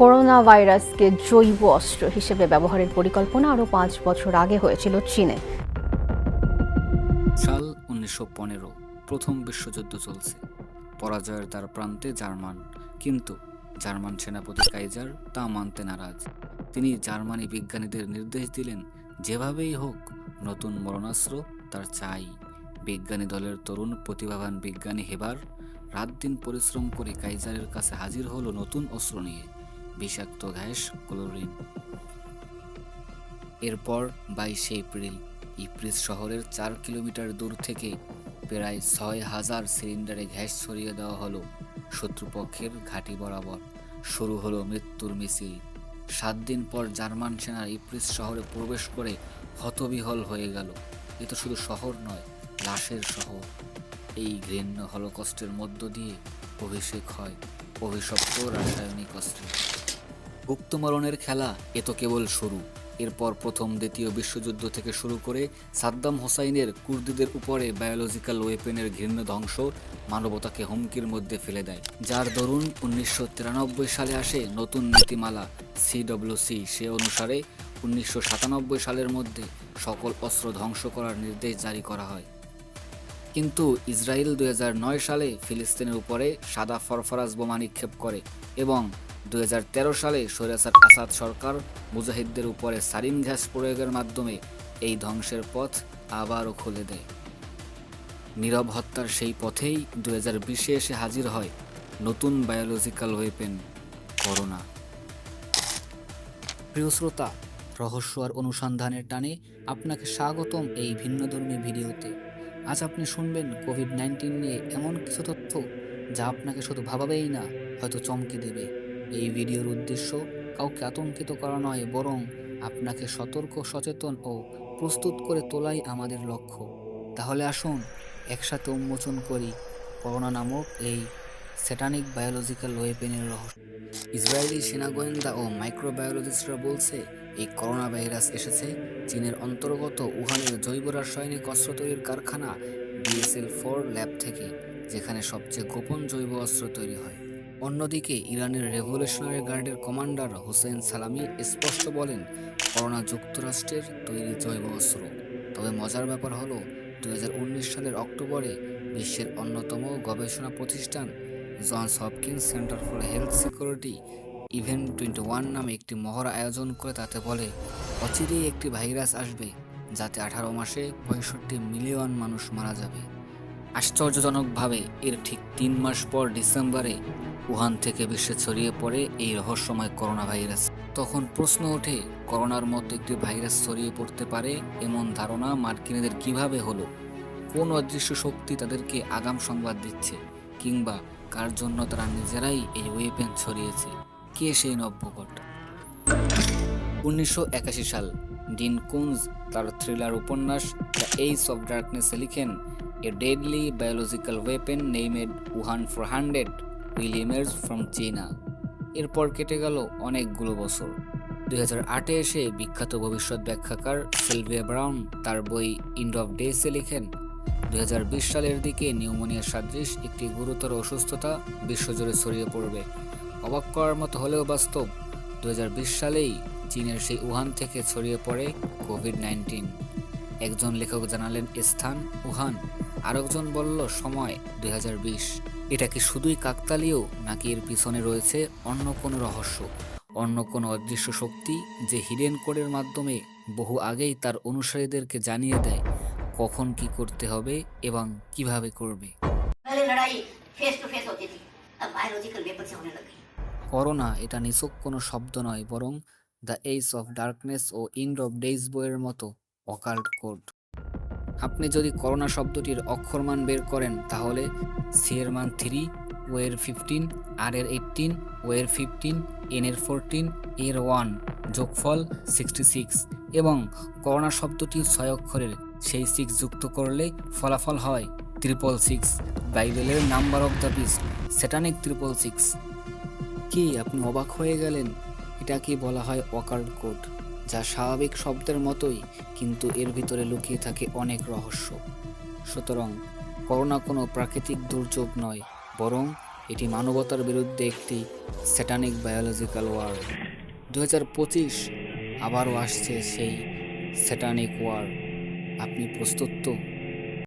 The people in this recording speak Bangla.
করোনা ভাইরাসকে জৈব অস্ত্র হিসেবে ব্যবহারের পরিকল্পনা আরও পাঁচ বছর আগে হয়েছিল চীনে। সাল উনিশশো পনেরো, প্রথম বিশ্বযুদ্ধ চলছে। পরাজয়ের দ্বার প্রান্তে জার্মান, কিন্তু জার্মান সেনাপতি কাইজার তা মানতে নারাজ। তিনি জার্মানি বিজ্ঞানীদের নির্দেশ দিলেন, যেভাবেই হোক, নতুন মরণাস্ত্র তার চাই। বিজ্ঞানী দলের তরুণ প্রতিভাবান বিজ্ঞানী হেবার রাত দিন পরিশ্রম করে কাইজারের কাছে হাজির হলো নতুন অস্ত্র নিয়ে। বিষাক্ত গ্যাস ক্লোরিন। এরপর বাইশে এপ্রিল, ইপ্রিস শহরের চার কিলোমিটার দূর থেকে প্রায় ছয় হাজার সিলিন্ডারে গ্যাস ছড়িয়ে দেওয়া হলো। শত্রুপক্ষের ঘাঁটি বরাবর শুরু হলো মৃত্যুর মিছিল। সাত দিন পর জার্মান সেনা ইপ্রিস শহরে প্রবেশ করে হতবিহল হয়ে গেল। এ তো শুধু শহর নয়, লাশের শহর। এই ঘৃণ্য হলকষ্টের মধ্য দিয়ে অভিষেক হয় অভিশপ্ত রাসায়নিক অস্ত্রে। গুপ্তমরণের খেলা এ তো কেবল শুরু। এরপর প্রথম দ্বিতীয় বিশ্বযুদ্ধ থেকে শুরু করে সাদ্দাম হোসাইনের কুর্দিদের উপরে বায়োলজিক্যাল ওয়েপেনের ঘৃণ্য ধ্বংস মানবতাকে হুমকির মধ্যে ফেলে দেয়। যার দরুন উনিশশো তিরানব্বই সালে আসে নতুন নীতিমালা সিডব্লিউসি সে অনুসারে উনিশশো সাতানব্বই সালের মধ্যে সকল অস্ত্র ধ্বংস করার নির্দেশ জারি করা হয়। কিন্তু ইসরায়েল দুই হাজার নয় সালে ফিলিস্তিনের উপরে সাদা ফরফরাস বোমা নিক্ষেপ করে এবং দু হাজার তেরো সালে সৈরাসার আসাদ সরকার মুজাহিদদের উপরে সারিন গ্যাস প্রয়োগের মাধ্যমে এই ধ্বংসের পথ আবারও খুলে দেয়। নীরব হত্যার সেই পথেই দু হাজার এসে হাজির হয় নতুন বায়োলজিক্যাল ওয়েপেন করোনা। প্রিয় শ্রোতা, রহস্য আর অনুসন্ধানের টানে আপনাকে স্বাগতম এই ভিন্নধর্মী ভিডিওতে। আজ আপনি শুনবেন কোভিড নাইন্টিন নিয়ে এমন কিছু তথ্য যা আপনাকে শুধু ভাবাবেই না, হয়তো চমকে দেবে। এই ভিডিওর উদ্দেশ্য কাউকে আতঙ্কিত করা নয়, বরং আপনাকে সতর্ক, সচেতন ও প্রস্তুত করে তোলাই আমাদের লক্ষ্য। তাহলে আসুন, একসাথে উন্মোচন করি। করোনা নামক এই স্যাটানিক বায়োলজিক্যাল ওয়েপেনের রহস্য। ইসরায়েলি সেনা গোয়েন্দা ও মাইক্রোবায়োলজিস্টরা বলছে, এই করোনা ভাইরাস এসেছে চীনের অন্তর্গত উহানের জৈব রাসায়নিক অস্ত্র তৈরির কারখানা বিএসএল ফোর ল্যাব থেকে, যেখানে সবচেয়ে গোপন জৈব অস্ত্র তৈরি হয়। অন্যদিকে, ইরানের রেভলিউশনারি গার্ডের কমান্ডার হোসেন সালামি স্পষ্ট বলেন, করোনা যুক্তরাষ্ট্রের তৈরি জৈব অস্ত্র। তবে মজার ব্যাপার হলো দু হাজার উনিশ সালের অক্টোবরে বিশ্বের অন্যতম গবেষণা প্রতিষ্ঠান Johns Hopkins centre for health security event twenty one নামে একটি মহড়া আয়োজন করে তাতে বলে, অচিরেই একটি ভাইরাস আসবে, যাতে আঠারো মাসে পঁয়ষট্টি মিলিয়ন মানুষ মারা যাবে। আশ্চর্যজনকভাবে, এর ঠিক তিন মাস পর ডিসেম্বরে উহান থেকে বিশ্বে ছড়িয়ে পড়ে এই রহস্যময় করোনা ভাইরাস তখন প্রশ্ন ওঠে, করোনার মতো একটি ভাইরাস ছড়িয়ে পড়তে পারে এমন ধারণা মার্কিনীদের কীভাবে হলো? কোন অদৃশ্য শক্তি তাদেরকে আগাম সংবাদ দিচ্ছে? কিংবা কার জন্য তারা নিজেরাই এই ওয়েপেন ছড়িয়েছে? কে সেই নব্যকট? উনিশশো একাশি সাল, ডিন কুনজ তার থ্রিলার উপন্যাস দ্য এইস অফ ডার্কনেসে লিখেন a deadly biological weapon named Wuhan four hundred উইলিয়ামেজ from চীনা এরপর কেটে গেল অনেকগুলো বছর। দুই হাজার আটে এসে বিখ্যাত ভবিষ্যৎ ব্যাখ্যাকার সিলভিয়া ব্রাউন তার বই ইন্ড অফ ডেসে লিখেন দুই হাজার বিশ সালের দিকে নিউমোনিয়া সাদৃশ একটি গুরুতর অসুস্থতা বিশ্বজুড়ে ছড়িয়ে পড়বে। অবাক করার মতো হলেও বাস্তব দুহাজার বিশ সালেই চীনের সেই উহান থেকে ছড়িয়ে পড়ে কোভিড নাইন্টিন। একজন লেখক জানালেন, স্থান উহান। আরেকজন বলল, সময় দুই হাজার বিশ। এটা কি শুধুই কাকতালীয়, নাকি এর পিছনে রয়েছে অন্য কোনো রহস্য? অন্য কোনো অদৃশ্য শক্তি যে হিডেন কোডের মাধ্যমে বহু আগেই তার অনুসারীদেরকে জানিয়ে দেয়? কখন কি করতে হবে এবং কীভাবে করবে? করোনা এটা নিছক কোনো শব্দ নয় বরং দ্য এইস অফ ডার্কনেস ও ইন্ড অফ ডেইজ বইয়ের মতো অকাল্ট কোড আপনি যদি করোনা শব্দটির অক্ষরমান বের করেন তাহলে সি এর মান থ্রি ওয়ের ফিফটিন আর এর এইটিন ওয়ের ফিফটিন এন এর ফোরটিন এর ওয়ান যোগফল সিক্সটি সিক্স এবং করোনা শব্দটি ছয় অক্ষরের সেই সিক্স যুক্ত করলে ফলাফল হয় ত্রিপল সিক্স বাইবেলের number of the beast satanic triple six কি, আপনি অবাক হয়ে গেলেন? এটা কি বলা হয় অকাল্ট কোড যা স্বাভাবিক শব্দের মতোই, কিন্তু এর ভিতরে লুকিয়ে থাকে অনেক রহস্য। সুতরাং, করোনা কোনো প্রাকৃতিক দুর্যোগ নয়, বরং এটি মানবতার বিরুদ্ধে একটি স্যাটানিক বায়োলজিক্যাল ওয়ার দু পঁচিশ আবারও আসছে সেই স্যাটানিক ওয়ার আপনি প্রস্তুত তো?